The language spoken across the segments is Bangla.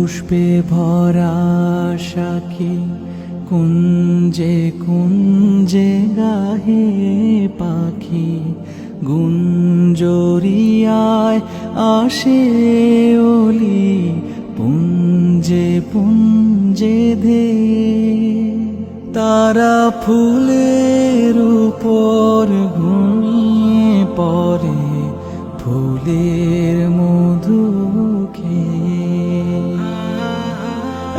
পুষ্পে ভরা সাখী কুঞ্জে কুঞ্জে গাহে পাখি, গুঞ্জরিয়ায় আসে ওলি পুঞ্জে পুঞ্জে ধে। তারা ফুলের উপর ঘুমিয়ে পড়ে, ফুলের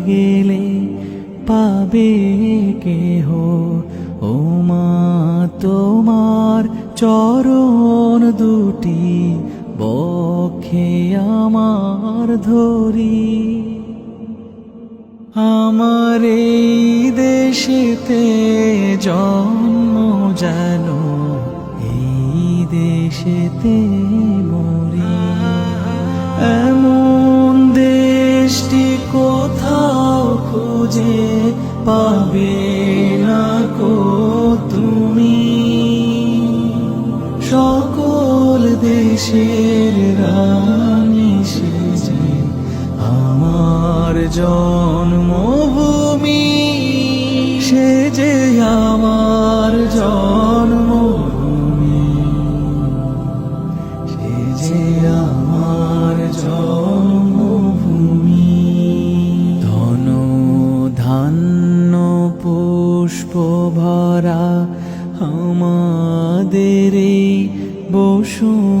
গেলে পাবে কেহ? ও মা, তোমার চরণ দুটি বক্ষে আমার ধরি। আমার এই দেশেতে জন্ম যেন, এই দেশেতে মরি। এমন দেশের রানী সেজে আমার জন্মভূমি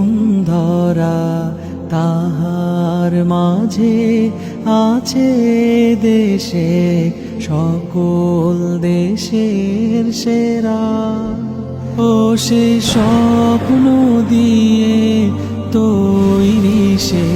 বসুন্ধরা তাহার মাঝে আছে দেশে সকল দেশের সেরা। ও সে স্বপ্ন দিয়ে তৈরি সে